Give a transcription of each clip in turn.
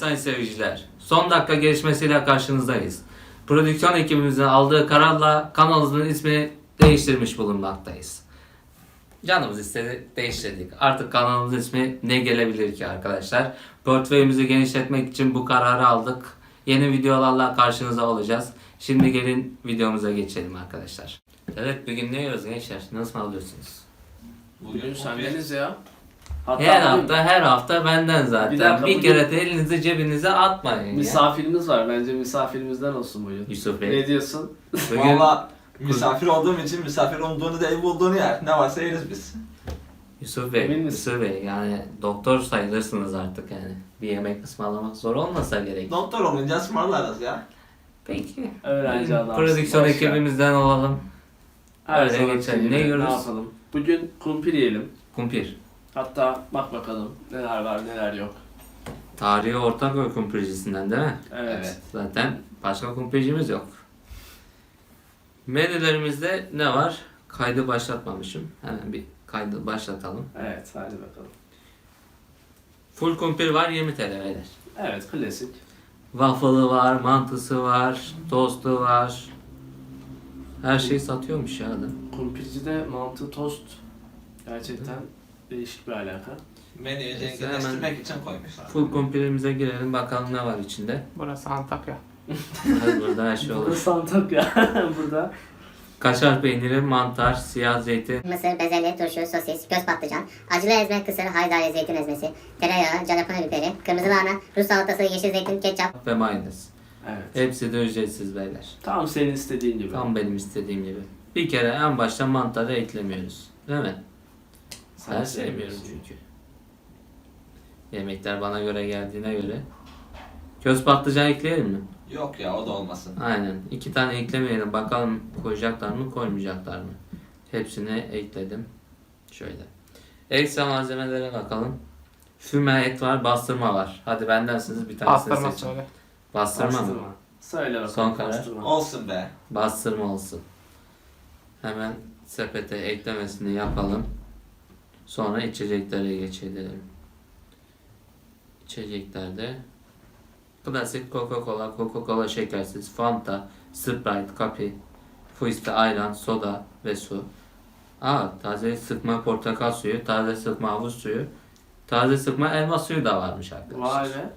sayın seyirciler, son dakika gelişmesiyle karşınızdayız. Prodüksiyon ekibimizin aldığı kararla kanalımızın ismini değiştirmiş bulunmaktayız. Canımız istedi, değiştirdik. Artık kanalımızın ismi ne gelebilir ki arkadaşlar? Portföyümüzü genişletmek için bu kararı aldık. Yeni videolarla karşınızda olacağız. Şimdi gelin videomuza geçelim arkadaşlar. Evet bugün ne yiyoruz gençler? Nasıl alıyorsunuz? Bugün sendeniz ya. Hatta Her hafta her hafta benden zaten. Bir Bir, dakika, kere de elinizi cebinize atmayın ya. misafirimiz var. Bence misafirimizden olsun bugün. Yusuf Bey. Ne diyorsun? Bugün Valla misafir olduğum için misafir olduğunu da ev bulduğunu yer. Ne varsa yeriz biz. Yusuf Bey, Emin misin? Yusuf Bey yani doktor sayılırsınız artık yani. Bir yemek ısmarlamak zor olmasa gerek. Doktor olunca ısmarlarız ya. Peki. Öğrenci adamsın. Prodüksiyon ekibimizden olalım. Her Öyle geçelim. Ne yiyoruz? Ne yapalım? Bugün kumpir yiyelim. Kumpir. Hatta bak bakalım neler var neler yok. Tarihi Ortaköy kumpircisinden değil mi? Evet. Zaten başka kumpircimiz yok. Menülerimizde ne var? Kaydı başlatmamışım. Hemen bir kaydı başlatalım. Evet hadi bakalım. Full kumpir var 20 TL beyler. Evet klasik. Waffle'ı var, mantısı var, tostu var. Her şeyi satıyormuş ya adam. Kumpircide mantı tost gerçekten değişik bir alaka. Menüyü Neyse, zenginleştirmek için koymuşlar. Full kumpirimize girelim bakalım ne var içinde. Burası Antakya. Burada her şey olur. Burası Antakya. Burada. Kaşar peyniri, mantar, siyah zeytin, Mısır, bezelye, turşu, sosis, göz patlıcan, acılı ezme, kısır, haydari, zeytin ezmesi, tereyağı, jalapeno biberi, kırmızı lahana, Rus salatası, yeşil zeytin, ketçap, ve mayonez. Evet. Hepsi de ücretsiz beyler. Tam senin istediğin gibi. Tam benim istediğim gibi. Bir kere en başta mantarı eklemiyoruz. Değil mi? Sen Ben sevmiyorum çünkü. Yemekler bana göre geldiğine göre. Köz patlıcan ekleyelim mi? Yok ya o da olmasın. Aynen. İki tane eklemeyelim. Bakalım koyacaklar mı koymayacaklar mı? Hepsini ekledim. Şöyle. Ekstra malzemelere bakalım. Füme et var, bastırma var. Hadi bendensiniz bir tanesini Pastırma seçin. söyle. Bastırma, mı? Söyle bakalım. Son karar. bastırma. Olsun be. Bastırma olsun. Hemen sepete eklemesini yapalım. Sonra içeceklere geçelim. İçeceklerde klasik Coca-Cola, Coca-Cola şekersiz, Fanta, Sprite, Kapi, Fuiste ayran, soda ve su. Aa, taze sıkma portakal suyu, taze sıkma havuz suyu, taze sıkma elma suyu da varmış arkadaşlar. Vay be.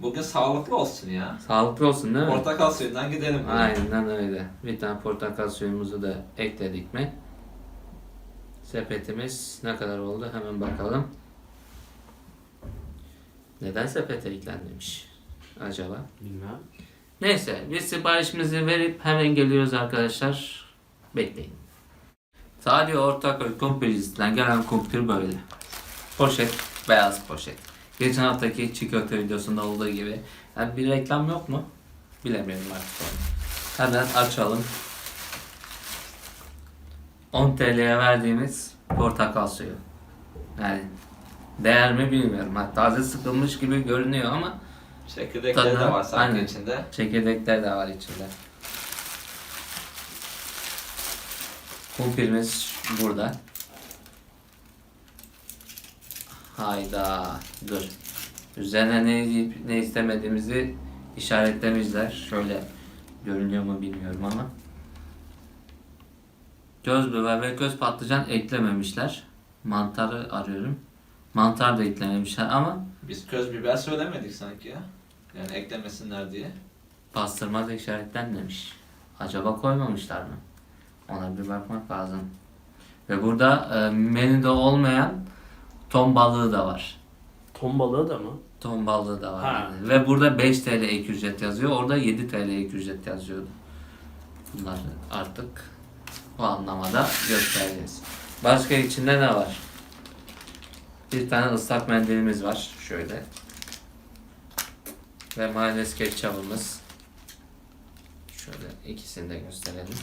Bugün sağlıklı olsun ya. Sağlıklı olsun değil mi? Portakal suyundan gidelim. Aynen öyle. Bir tane portakal suyumuzu da ekledik mi? Sepetimiz ne kadar oldu? Hemen bakalım. Neden sepete eklenmemiş acaba? Bilmem. Neyse biz siparişimizi verip hemen geliyoruz arkadaşlar. Bekleyin. Tarihi Ortaköy kumpircisinden gelen kumpir böyle. Poşet, beyaz poşet. Geçen haftaki çiğ köfte videosunda olduğu gibi. Yani bir reklam yok mu? Bilemiyorum artık onu. Hemen açalım. 10 TL'ye verdiğimiz portakal suyu. Yani değer mi bilmiyorum. Ha, taze sıkılmış gibi görünüyor ama Çekirdekleri de Tadına- var sanki Aynen. içinde. Çekirdekler de var içinde. Kumpirimiz burada. Hayda. Dur. Üzerine ne yiyip ne istemediğimizi işaretlemişler. Şöyle görünüyor mu bilmiyorum ama. Göz biber ve göz patlıcan eklememişler. Mantarı arıyorum. Mantar da eklememişler ama Biz köz biber söylemedik sanki ya. Yani eklemesinler diye. Pastırma da işaretlenmemiş. Acaba koymamışlar mı? Ona bir bakmak lazım. Ve burada e, menüde olmayan ton balığı da var. Ton balığı da mı? Ton balığı da var. Ha. yani. Ve burada 5 TL ek ücret yazıyor. Orada 7 TL ek ücret yazıyordu. Bunları artık bu anlamada göstereceğiz. Başka içinde ne var? Bir tane ıslak mendilimiz var. Şöyle. Ve mayonez ketçabımız. Şöyle ikisini de gösterelim.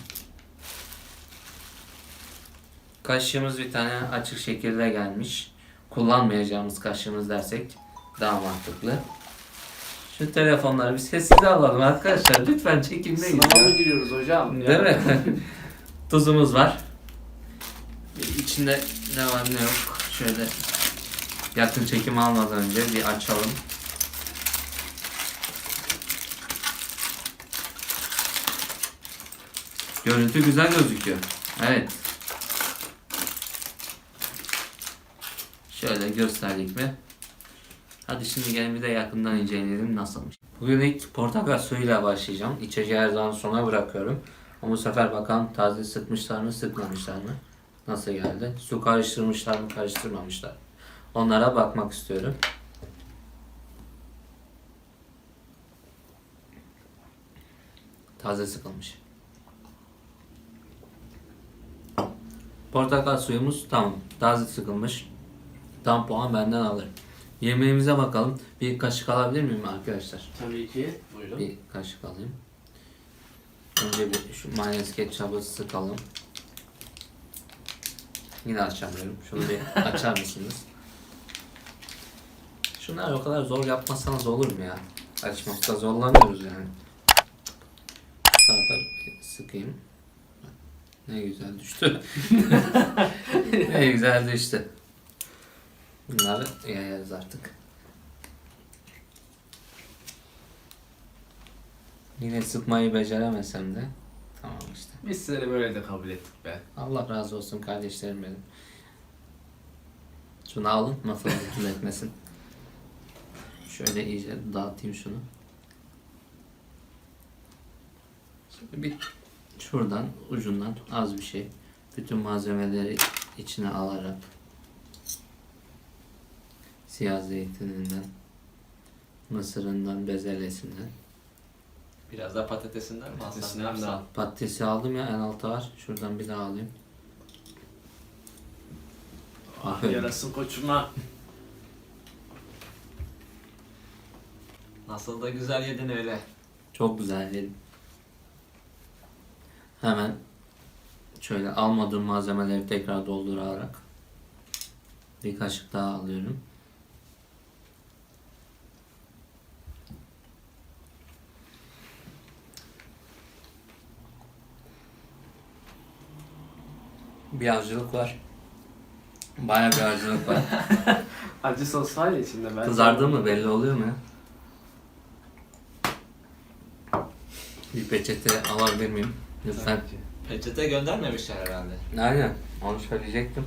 Kaşığımız bir tane açık şekilde gelmiş. Kullanmayacağımız kaşığımız dersek daha mantıklı. Şu telefonları bir sessiz alalım arkadaşlar. Lütfen çekimdeyiz. Sınava mı giriyoruz hocam? Değil mi? Tuzumuz var. İçinde ne var ne yok. Şöyle yakın çekim almadan önce bir açalım. Görüntü güzel gözüküyor. Evet. Şöyle gösterdik mi? Hadi şimdi gelin bir de yakından inceleyelim nasılmış. Bugün ilk portakal suyuyla başlayacağım. İçeceği her zaman sona bırakıyorum. Ama bu sefer bakalım taze sıkmışlar mı sıkmamışlar mı? Nasıl geldi? Su karıştırmışlar mı karıştırmamışlar mı? Onlara bakmak istiyorum. Taze sıkılmış. Portakal suyumuz tamam. Taze sıkılmış. Tam puan benden alır. Yemeğimize bakalım. Bir kaşık alabilir miyim arkadaşlar? Tabii ki. Buyurun. Bir kaşık alayım. Önce bir şu mayonez ketçabı sıkalım. Yine açamıyorum. Şunu bir açar mısınız? Şunlar o kadar zor yapmasanız olur mu ya? Açmakta zorlanıyoruz yani. Bu tarafa sıkayım. Ne güzel düştü. ne güzel düştü. Bunları yayarız artık. Yine sıkmayı beceremesem de tamam işte. Biz seni böyle de kabul ettik be. Allah razı olsun kardeşlerim benim. Şunu alın masanızı kirletmesin. Şöyle iyice dağıtayım şunu. Şimdi bir şuradan ucundan az bir şey bütün malzemeleri içine alarak siyah zeytininden mısırından bezelyesinden Biraz da patatesinden mi alsam ne Patatesinden de yapsam? al. Patatesi aldım ya en altta var. Şuradan bir daha alayım. Ah Aferin. yarasın koçuma. Nasıl da güzel yedin öyle. Çok güzel yedim. Hemen şöyle almadığım malzemeleri tekrar doldurarak bir kaşık daha alıyorum. Bir acılık var. Baya bir acılık var. Acı sos var ya içinde. Ben Kızardı mı belli oluyor mu ya? Bir peçete alabilir miyim? Lütfen. Tabii ki. Peçete göndermemişler herhalde. Aynen. Onu söyleyecektim.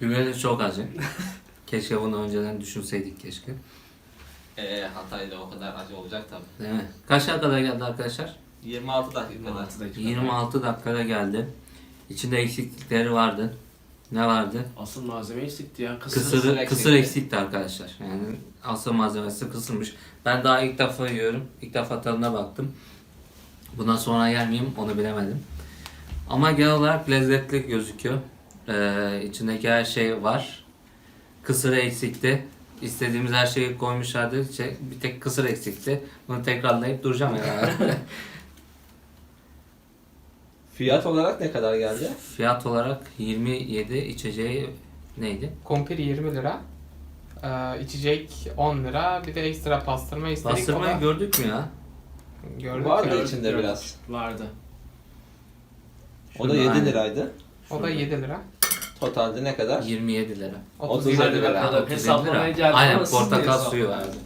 Biberi çok acı. keşke bunu önceden düşünseydik keşke. Eee Hatay'da o kadar acı olacak tabii. Değil mi? Kaç dakikada geldi arkadaşlar? 26 dakikada. 26 dakika. 26 dakikada geldi. İçinde eksiklikleri vardı. Ne vardı? Asıl malzeme eksikti ya. Kısır. Kısır, kısır kısır, eksikti. eksikti arkadaşlar. Yani asıl malzemesi kısırmış. Ben daha ilk defa yiyorum. İlk defa tadına baktım. Bundan sonra yer miyim onu bilemedim. Ama genel olarak lezzetli gözüküyor. Ee, içindeki her şey var. Kısır eksikti. İstediğimiz her şeyi koymuşlardı. Şey, bir tek kısır eksikti. Bunu tekrarlayıp duracağım herhalde. Fiyat olarak ne kadar geldi? Fiyat olarak 27 içeceği neydi? Kumpir 20 lira. Ee, içecek 10 lira. Bir de ekstra pastırma istedik. Pastırmayı o da gördük mü ya? gördük Vardı ya. içinde biraz. Vardı. O da Şurada 7 aynen. liraydı. O da 7 lira. Totalde ne kadar? 27 lira. 37 37 lira. lira. Adam 37 hesaplamaya Aynen ama siz de portakal suyu vardı.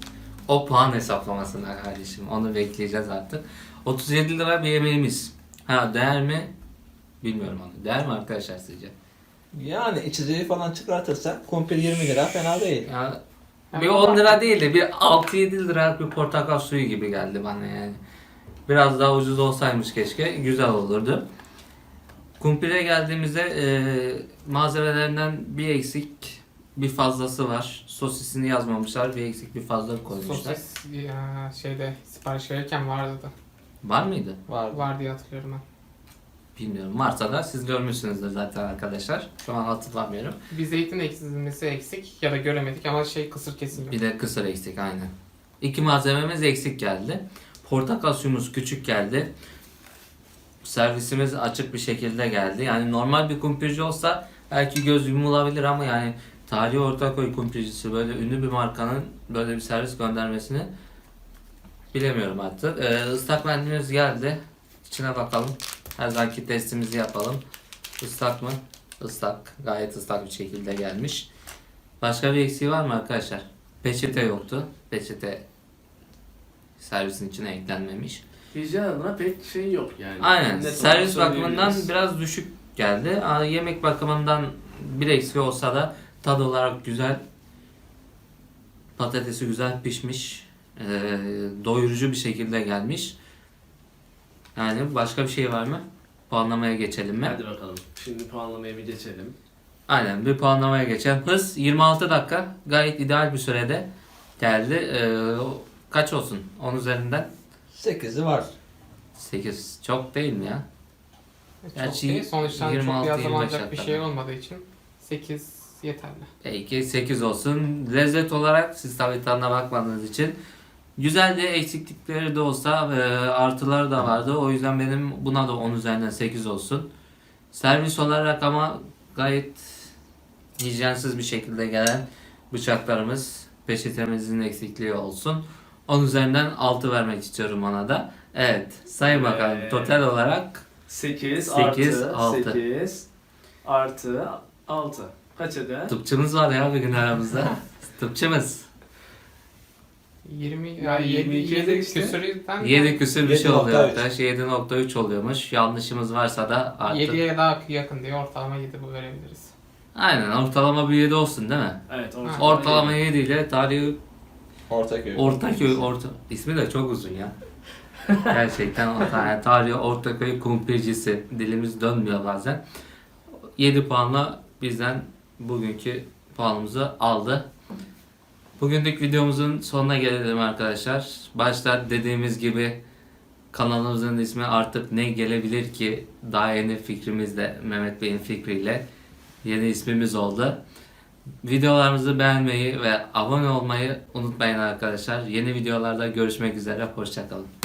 O puan hesaplamasında kardeşim. Onu bekleyeceğiz artık. 37 lira bir yemeğimiz. Ha değer mi? Bilmiyorum onu. Değer mi arkadaşlar sizce? Yani içeceği falan çıkartırsak kumpir 20 lira fena değil. Ya, bir bu 10 var. lira değil de bir 6-7 lira bir portakal suyu gibi geldi bana yani. Biraz daha ucuz olsaymış keşke. Güzel olurdu. Kumpire geldiğimizde e, malzemelerinden bir eksik bir fazlası var. Sosisini yazmamışlar. Bir eksik bir fazla koymuşlar. Sosis ya, şeyde sipariş verirken vardı da. Var mıydı? Var. Var diye hatırlıyorum ben. Bilmiyorum. Varsa da siz görmüşsünüzdür zaten arkadaşlar. Şu an hatırlamıyorum. Bir zeytin eksilmesi eksik ya da göremedik ama şey kısır kesin. Bir de kısır eksik aynen. İki malzememiz eksik geldi. Portakal suyumuz küçük geldi. Servisimiz açık bir şekilde geldi. Yani normal bir kumpirci olsa belki göz yumulabilir ama yani tarihi Ortaköy kumpircisi böyle ünlü bir markanın böyle bir servis göndermesini bilemiyorum artık. Ee, ıslak mendilimiz geldi. İçine bakalım. Her zamanki testimizi yapalım. Islak mı? Islak. Gayet ıslak bir şekilde gelmiş. Başka bir eksiği var mı arkadaşlar? Peçete yoktu. Peçete servisin içine eklenmemiş. hijyen adına pek şey yok yani. Aynen. Net Servis bakımından biraz düşük geldi. Aa, Yemek bakımından bir eksik olsa da tad olarak güzel. Patatesi güzel pişmiş. Ee, doyurucu bir şekilde gelmiş. Yani başka bir şey var mı? Puanlamaya geçelim mi? Hadi bakalım. Şimdi puanlamaya bir geçelim. Aynen bir puanlamaya geçelim. Hız 26 dakika. Gayet ideal bir sürede geldi. O- kaç olsun? 10 üzerinden 8'i var. 8. Çok değil mi ya? Çok Gerçi değil. Sonuçta çok 26-25 yazılacak bir şey olmadığı için 8 yeterli. Peki 8 olsun. Lezzet olarak siz tabii tadına bakmadığınız için güzel de eksiklikleri de olsa e, artıları da vardı. O yüzden benim buna da 10 üzerinden 8 olsun. Servis olarak ama gayet hijyensiz bir şekilde gelen bıçaklarımız peçetemizin eksikliği olsun. 10 üzerinden 6 vermek istiyorum ona da. Evet sayın bakalım Evet. total olarak 8, Sekiz, artı altı. 8 artı 6. Kaç eder? tıpçımız var ya bugün aramızda. tıpçımız. 20 Yani ya 7 22 7 işte. küsürden 7 küsür bir şey oluyor 7.3. arkadaş. 7.3 oluyormuş. Yanlışımız varsa da artık. 7'ye daha yakın diye ortalama 7 bu verebiliriz. Aynen ortalama bir 7 olsun değil mi? Evet, ortalama. Ortalama 7 ile tarihi Ortaköy. Ortaköy orta ismi de çok uzun ya. Gerçekten yani tarihi Ortaköy kumpircisi dilimiz dönmüyor bazen. 7 puanla bizden bugünkü puanımızı aldı. Bugünlük videomuzun sonuna gelelim arkadaşlar. Başta dediğimiz gibi kanalımızın ismi artık ne gelebilir ki daha yeni fikrimizle Mehmet Bey'in fikriyle yeni ismimiz oldu. Videolarımızı beğenmeyi ve abone olmayı unutmayın arkadaşlar. Yeni videolarda görüşmek üzere. Hoşçakalın.